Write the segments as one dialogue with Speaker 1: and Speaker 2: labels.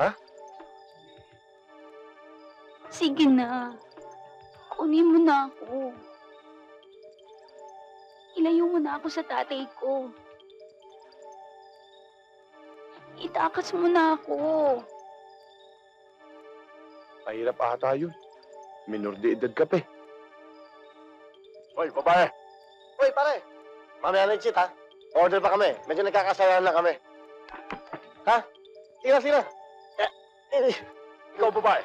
Speaker 1: Ha? Sige na. Kunin mo na ako. Ilayo mo na ako sa tatay ko. Itakas mo na ako.
Speaker 2: Mahirap ata yun. Minor de edad ka pa eh. Hoy, babae!
Speaker 3: Hoy, pare! Mamaya na yung? Order pa kami. Medyo nagkakasayaan lang kami. Ha? Tira, tira!
Speaker 2: Ikaw, babae.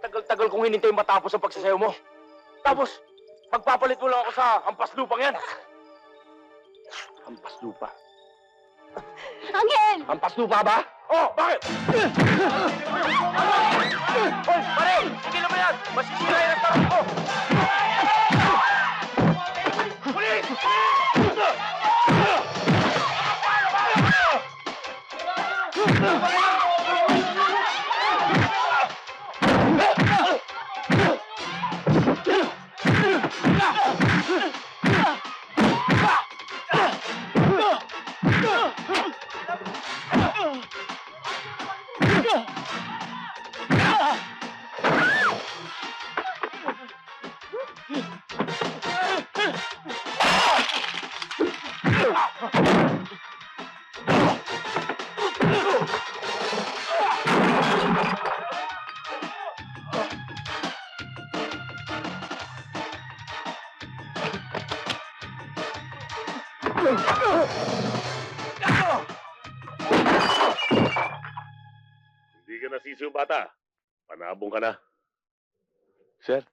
Speaker 2: Tagal-tagal kong hinintay matapos ang pagsasayaw mo. Tapos, magpapalit mo lang ako sa hampas lupang yan. Hampas lupa?
Speaker 1: Angel!
Speaker 2: Hampas lupa ba? Oh, bakit? Hoy, pare! Sige na ba yan? Masisira yan ang tarong ko!
Speaker 4: Hindi ka nasisiw, bata. Panabong ka na.
Speaker 2: Sir?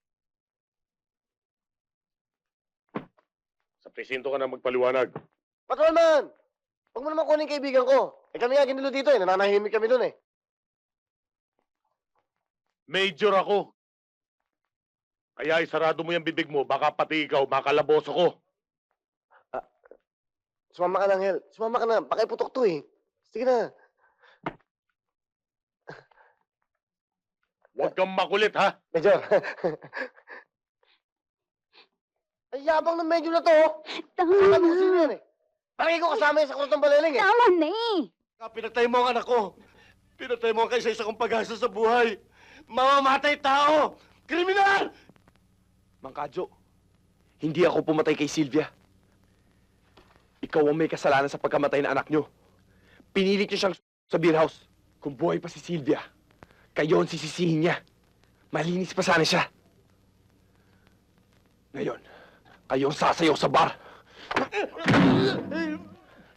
Speaker 4: Sa presinto ka na magpaliwanag.
Speaker 3: patrolman! Huwag mo naman kunin kaibigan ko. Eh kami nga ginulo dito eh. Nananahimik kami dun eh.
Speaker 4: Major ako. Kaya isarado mo yung bibig mo, baka pati ikaw makalaboso ko.
Speaker 3: Sumama ka lang, Hel. Sumama ka na. Pakiputok to eh. Sige na.
Speaker 4: Huwag kang makulit, ha?
Speaker 3: Major. Ay, yabang ng medyo na to. oh.
Speaker 1: Tama
Speaker 3: Akala mo sino
Speaker 1: na.
Speaker 3: yan eh. Parang ikaw kasama yan sa kurotong baleling eh.
Speaker 1: Tama na eh.
Speaker 3: Pinatay mo ang anak ko. Pinatay mo ang kaysa-isa kong pag-asa sa buhay. Mamamatay tao! Kriminal!
Speaker 2: Mang Kadyo, hindi ako pumatay kay Sylvia. Ikaw ang may kasalanan sa pagkamatay ng anak nyo. Pinilit niyo siyang sa beer house. Kung buhay pa si Sylvia, kayo ang sisisihin niya. Malinis pa sana siya. Ngayon, kayo ang sasayaw sa bar.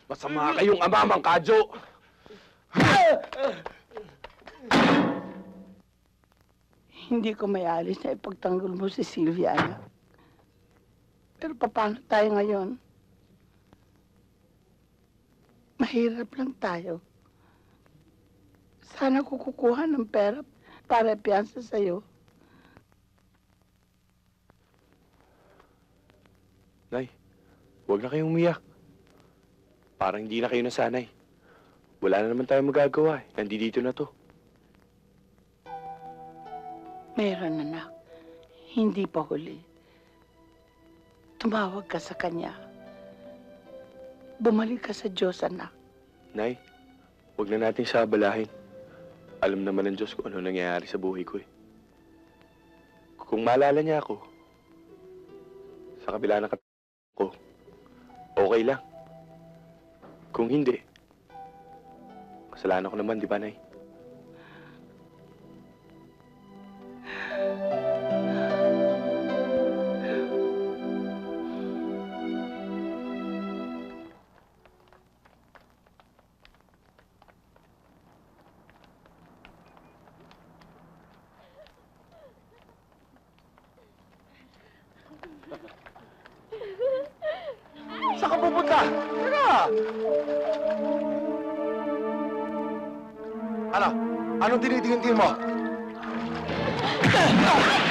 Speaker 2: Masama kayong ama, Mang Kadyo.
Speaker 5: Hindi ko may alis na ipagtanggol mo si Sylvia, anak. Pero paano tayo ngayon? Mahirap lang tayo. Sana ko kukuha ng pera para piyansa sa'yo.
Speaker 2: Nay, huwag na kayong umiyak. Parang hindi na kayo nasanay. Wala na naman tayong magagawa eh. Nandito na to.
Speaker 5: Meron, anak. Hindi pa huli. Tumawag ka sa kanya. Bumalik ka sa Diyos, anak.
Speaker 2: Nay, huwag na natin siya abalahin. Alam naman ng Diyos kung ano nangyayari sa buhay ko eh. Kung maalala niya ako, sa kabila ng ko, okay lang. Kung hindi, kasalanan ko naman, di ba, Nay?
Speaker 3: Saan ka pupunta? Tara! Ano? Anong tinitingin mo?